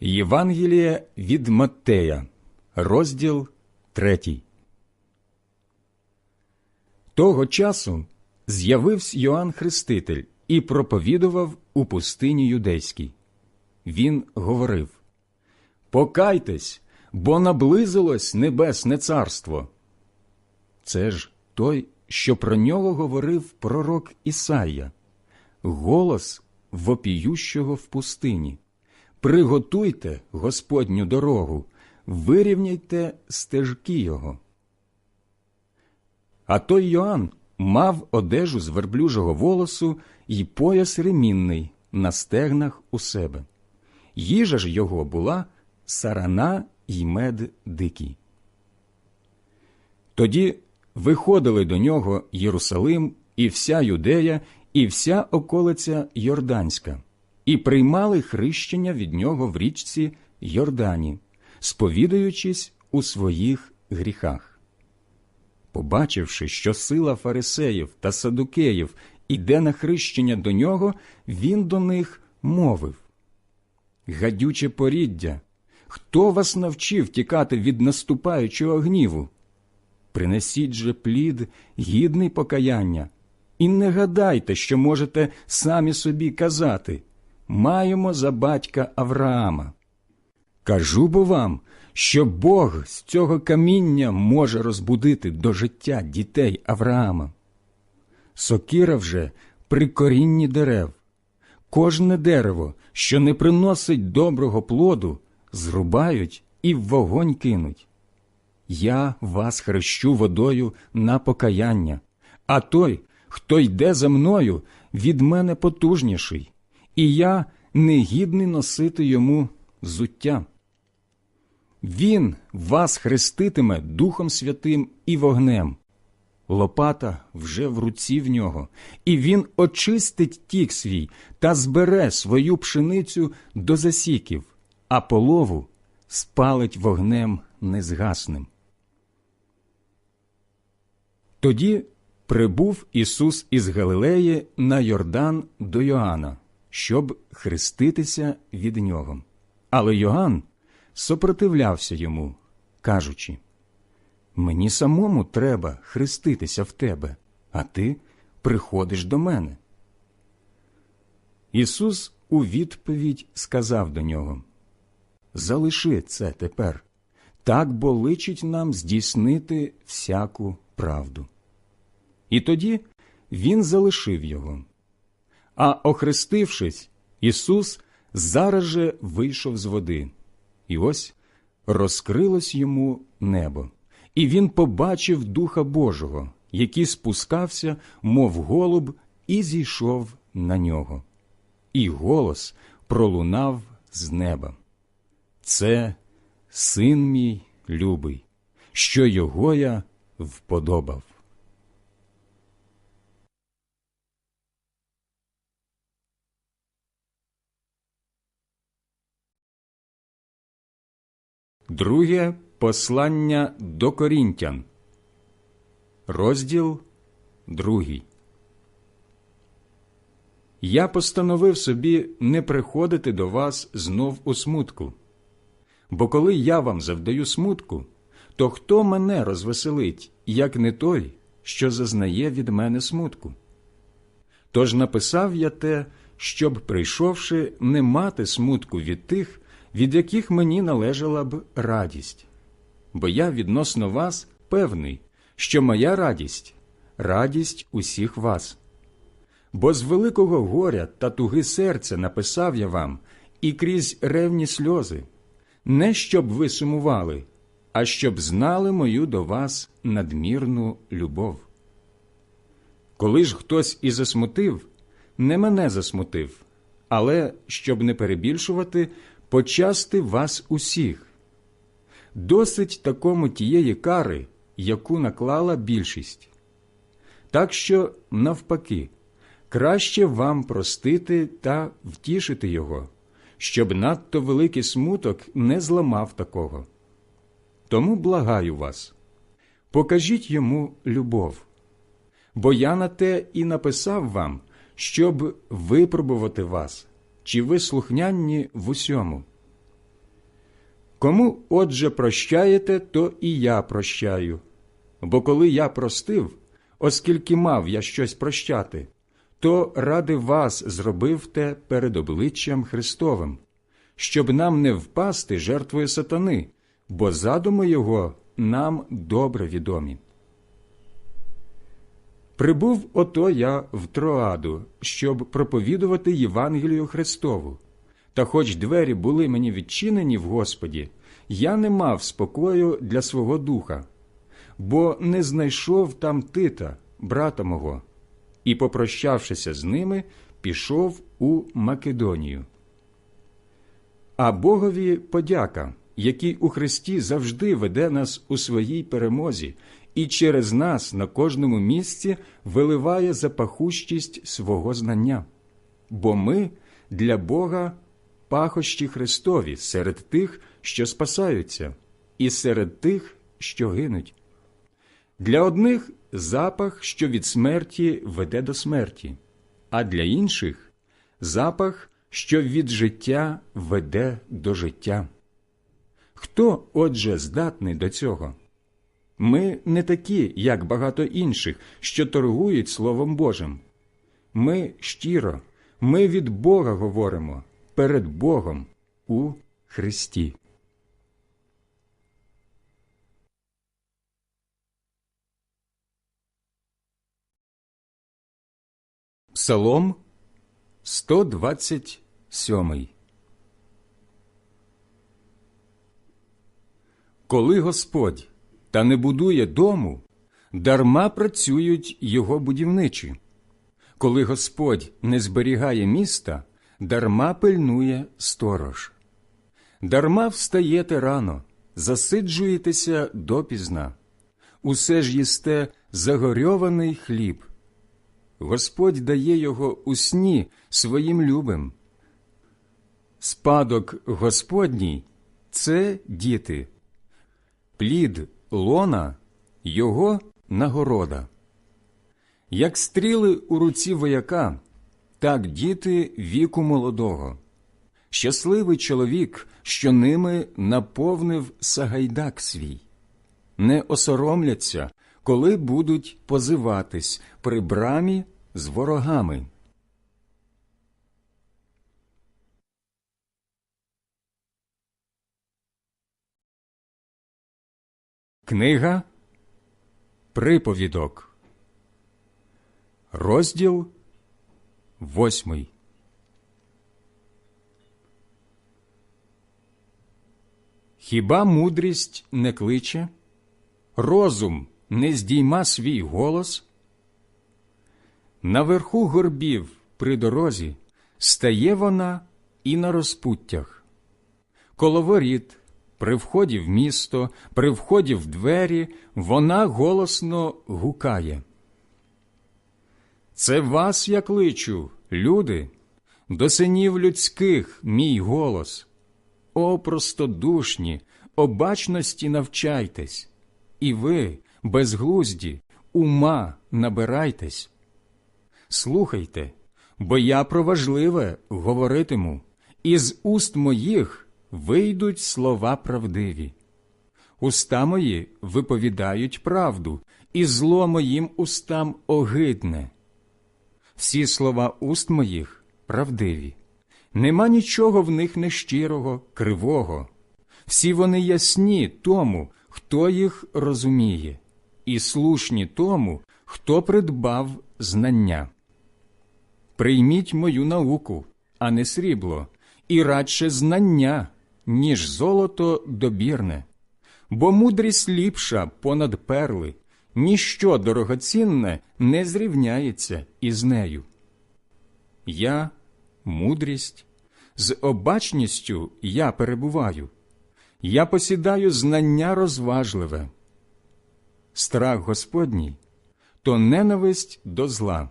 Євангеліє від Маттея, розділ 3. Того часу з'явився Йоанн Хреститель і проповідував у пустині юдейській. Він говорив Покайтесь, бо наблизилось небесне царство. Це ж той, що про нього говорив пророк Ісая, голос вопіющого в пустині. Приготуйте Господню дорогу, вирівняйте стежки його. А той Йоанн мав одежу з верблюжого волосу і пояс ремінний на стегнах у себе. Їжа ж його була сарана й мед дикий. Тоді виходили до нього Єрусалим і вся Юдея, і вся околиця Йорданська, і приймали хрещення від нього в річці Йордані, сповідаючись у своїх гріхах. Побачивши, що сила фарисеїв та садукеїв іде на хрещення до нього, він до них мовив Гадюче поріддя, хто вас навчив тікати від наступаючого гніву? Принесіть же плід, гідний покаяння, і не гадайте, що можете самі собі казати маємо за батька Авраама. Кажу бо вам, що Бог з цього каміння може розбудити до життя дітей Авраама. Сокира вже при корінні дерев. Кожне дерево, що не приносить доброго плоду, зрубають і в вогонь кинуть. Я вас хрещу водою на покаяння, а той, хто йде за мною, від мене потужніший, і я негідний носити йому зуття. Він вас хреститиме Духом Святим і вогнем. Лопата вже в руці в нього, і він очистить тік свій та збере свою пшеницю до засіків, а полову спалить вогнем незгасним. Тоді прибув Ісус із Галилеї на Йордан до Йоанна, щоб хреститися від нього. Але Йоанн сопротивлявся йому, кажучи Мені самому треба хреститися в тебе, а ти приходиш до мене. Ісус у відповідь сказав до нього Залиши це тепер, так бо личить нам здійснити всяку правду. І тоді він залишив його. А охрестившись, Ісус зараз же вийшов з води, і ось розкрилось йому небо, і він побачив Духа Божого, який спускався, мов голуб, і зійшов на нього. І голос пролунав з неба. Це син мій любий, що його я вподобав. Друге послання до Корінтян, розділ другий. Я постановив собі не приходити до вас знов у смутку. Бо коли я вам завдаю смутку, то хто мене розвеселить, як не той, що зазнає від мене смутку? Тож написав я те, щоб, прийшовши, не мати смутку від тих, від яких мені належала б радість. Бо я відносно вас певний, що моя радість радість усіх вас. Бо з великого горя та туги серця написав я вам і крізь ревні сльози, не щоб ви сумували, а щоб знали мою до вас надмірну любов. Коли ж хтось і засмутив, не мене засмутив, але, щоб не перебільшувати, почасти вас усіх. Досить такому тієї кари, яку наклала більшість. Так що, навпаки, краще вам простити та втішити його, щоб надто великий смуток не зламав такого. Тому благаю вас, покажіть йому любов, бо я на те і написав вам, щоб випробувати вас, чи ви слухнянні в усьому. Кому, отже, прощаєте, то і я прощаю. Бо коли я простив, оскільки мав я щось прощати, то ради вас зробив те перед обличчям Христовим, щоб нам не впасти жертвою сатани, бо задуми його нам добре відомі. Прибув ото я в Троаду, щоб проповідувати Євангелію Христову. Та хоч двері були мені відчинені в Господі, я не мав спокою для свого духа, бо не знайшов там Тита, брата мого, і, попрощавшися з ними, пішов у Македонію. А Богові подяка, який у Христі завжди веде нас у своїй перемозі і через нас на кожному місці виливає запахущість свого знання. Бо ми для Бога пахощі Христові серед тих, що спасаються, і серед тих, що гинуть. Для одних запах, що від смерті веде до смерті, а для інших запах, що від життя веде до життя. Хто, отже, здатний до цього? Ми не такі, як багато інших, що торгують Словом Божим. Ми щиро, ми від Бога говоримо перед Богом у Христі. Псалом 127 Коли Господь та не будує дому, дарма працюють його будівничі. Коли Господь не зберігає міста, дарма пильнує сторож. Дарма встаєте рано, засиджуєтеся допізна, усе ж їсте загорьований хліб. Господь дає його у сні своїм любим. Спадок Господній це діти, плід лона його нагорода. Як стріли у руці вояка, так діти віку молодого. Щасливий чоловік, що ними наповнив сагайдак свій, не осоромляться, коли будуть позиватись при брамі з ворогами. Книга Приповідок, розділ восьмий. Хіба мудрість не кличе, розум не здійма свій голос? Наверху горбів при дорозі стає вона і на розпуттях, коло воріт, при вході в місто, при вході в двері вона голосно гукає. Це вас я кличу, люди, до синів людських мій голос. О, простодушні, обачності навчайтесь, і ви, безглузді, ума набирайтесь. Слухайте, бо я про важливе говоритиму, і з уст моїх вийдуть слова правдиві. Уста мої виповідають правду, і зло моїм устам огидне. Всі слова уст моїх правдиві. Нема нічого в них нещирого, кривого. Всі вони ясні тому, хто їх розуміє, і слушні тому, хто придбав знання. Прийміть мою науку, а не срібло, і радше знання, ніж золото добірне, бо мудрість ліпша понад перли, ніщо дорогоцінне не зрівняється із нею. Я, мудрість, з обачністю я перебуваю, я посідаю знання розважливе. Страх Господній то ненависть до зла,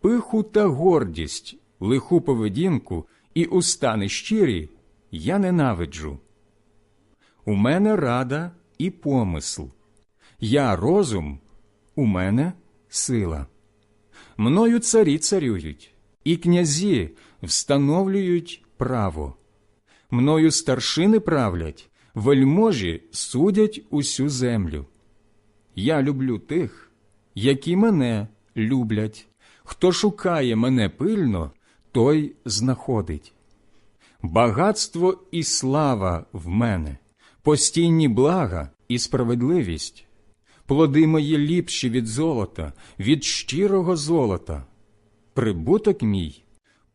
пиху та гордість, лиху поведінку і уста нещирі я ненавиджу. У мене рада і помисл, я розум, у мене сила. Мною царі царюють, і князі встановлюють право. мною старшини правлять, вельможі судять усю землю. Я люблю тих, які мене люблять. Хто шукає мене пильно, той знаходить. Багатство і слава в мене, постійні блага і справедливість, плоди мої ліпші від золота, від щирого золота, прибуток мій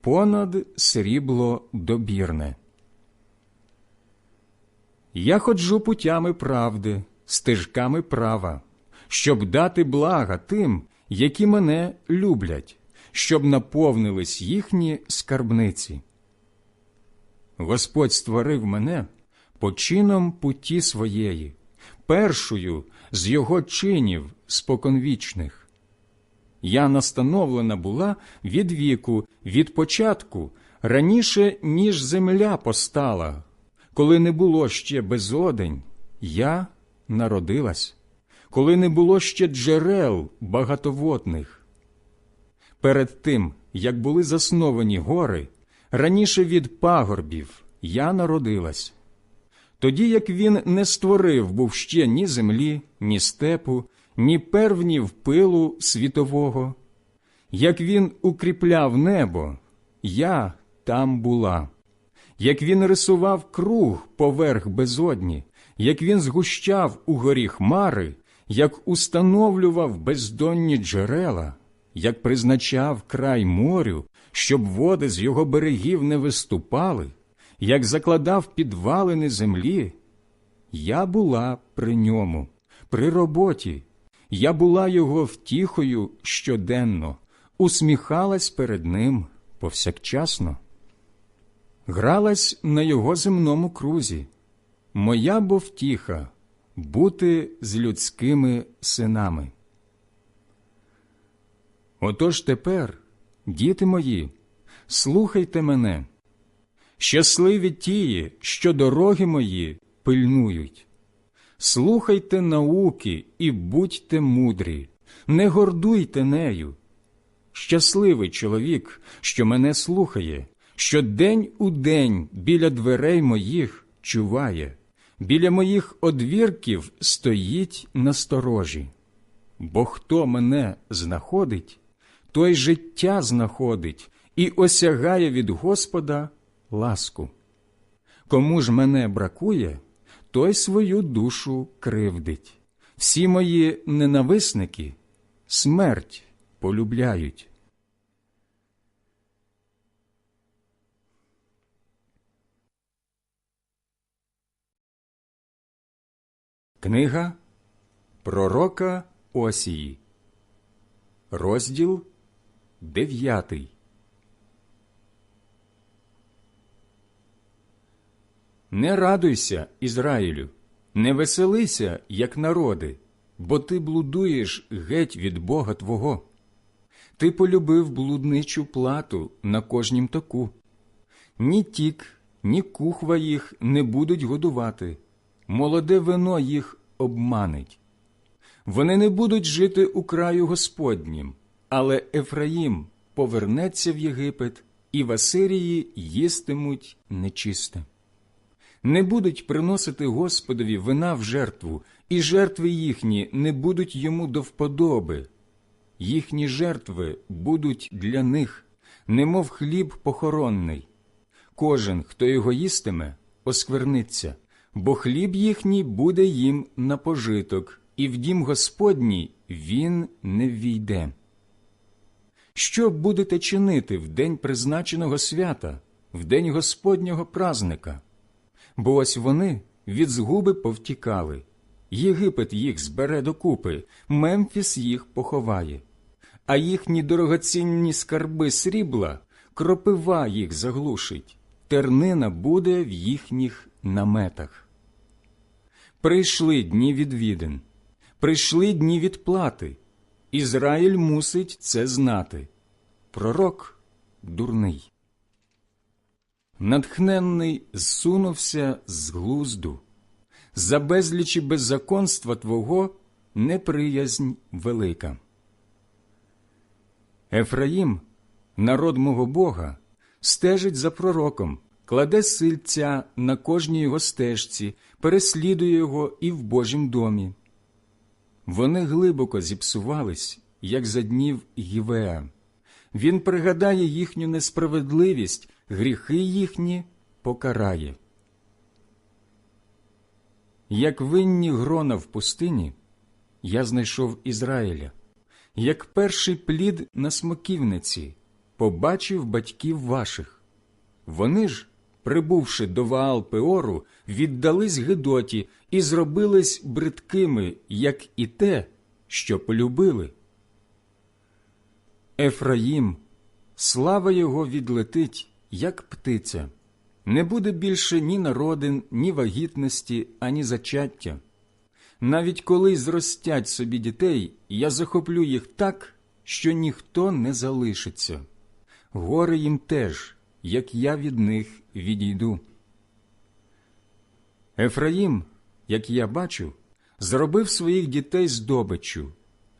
понад срібло добірне. Я ходжу путями правди, стежками права, щоб дати блага тим, які мене люблять, щоб наповнились їхні скарбниці. Господь створив мене почином путі своєї, першою з його чинів споконвічних. Я настановлена була від віку, від початку, раніше, ніж земля постала, коли не було ще безодень, я народилась, коли не було ще джерел багатоводних. Перед тим, як були засновані гори, раніше від пагорбів я народилась. Тоді як він не створив був ще ні землі, ні степу, ні первнів пилу світового. Як він укріпляв небо, я там була. Як він рисував круг поверх безодні, як він згущав у горі хмари, як установлював бездонні джерела, як призначав край морю, щоб води з його берегів не виступали, як закладав підвалини землі, я була при ньому, при роботі, я була його втіхою щоденно, усміхалась перед ним повсякчасно, гралась на його земному крузі. Моя бо втіха бути з людськими синами. Отож тепер, діти мої, слухайте мене, щасливі тії, що дороги мої пильнують. Слухайте науки і будьте мудрі, не гордуйте нею. Щасливий чоловік, що мене слухає, що день у день біля дверей моїх чуває, біля моїх одвірків стоїть насторожі. Бо хто мене знаходить, той життя знаходить і осягає від Господа ласку. Кому ж мене бракує, той свою душу кривдить. Всі мої ненависники смерть полюбляють. Книга Пророка Осії, розділ дев'ятий. Не радуйся, Ізраїлю, не веселися, як народи, бо ти блудуєш геть від Бога Твого. Ти полюбив блудничу плату на кожнім току. Ні тік, ні кухва їх не будуть годувати, молоде вино їх обманить. Вони не будуть жити у краю Господнім, але Ефраїм повернеться в Єгипет, і в Асирії їстимуть нечисте. Не будуть приносити Господові вина в жертву, і жертви їхні не будуть йому до вподоби. Їхні жертви будуть для них, немов хліб похоронний. Кожен, хто його їстиме, оскверниться, бо хліб їхній буде їм на пожиток, і в дім Господній він не ввійде. Що будете чинити в день призначеного свята, в день Господнього празника? Бо ось вони від згуби повтікали. Єгипет їх збере докупи, Мемфіс їх поховає, а їхні дорогоцінні скарби срібла, кропива їх заглушить, тернина буде в їхніх наметах. Прийшли дні відвідин, прийшли дні відплати. Ізраїль мусить це знати. Пророк дурний. Натхненний зсунувся з глузду, за безлічі беззаконства Твого неприязнь велика. Ефраїм, народ мого Бога, стежить за пророком, кладе сильця на кожній його стежці, переслідує його і в Божім домі. Вони глибоко зіпсувались, як за днів Гівеа. Він пригадає їхню несправедливість, гріхи їхні покарає. Як винні грона в пустині, я знайшов Ізраїля, як перший плід на смоківниці, побачив батьків ваших. Вони ж, прибувши до Ваал Пеору, віддались Гедоті і зробились бридкими, як і те, що полюбили. Ефраїм, слава його відлетить, як птиця. Не буде більше ні народин, ні вагітності, ані зачаття. Навіть коли зростять собі дітей, я захоплю їх так, що ніхто не залишиться. Горе їм теж, як я від них відійду. Ефраїм, як я бачу, зробив своїх дітей здобиччю.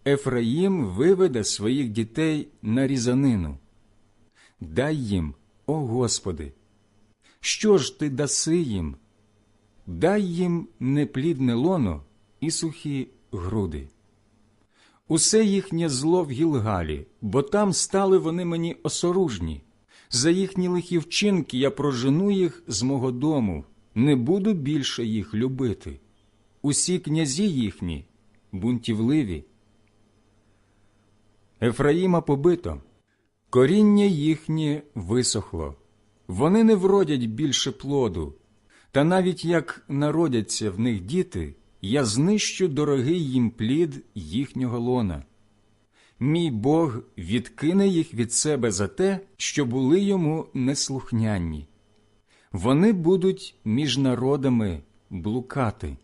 Ефраїм виведе своїх дітей на різанину. Дай їм, о Господи, що ж ти даси їм? Дай їм неплідне лоно і сухі груди. Усе їхнє зло в Гілгалі, бо там стали вони мені осоружні. За їхні лихі вчинки я прожену їх з мого дому, не буду більше їх любити. Усі князі їхні бунтівливі. Ефраїма побито, коріння їхнє висохло, вони не вродять більше плоду, та навіть як народяться в них діти, я знищу дорогий їм плід їхнього лона. Мій Бог відкине їх від себе за те, що були йому неслухняні. Вони будуть між народами блукати.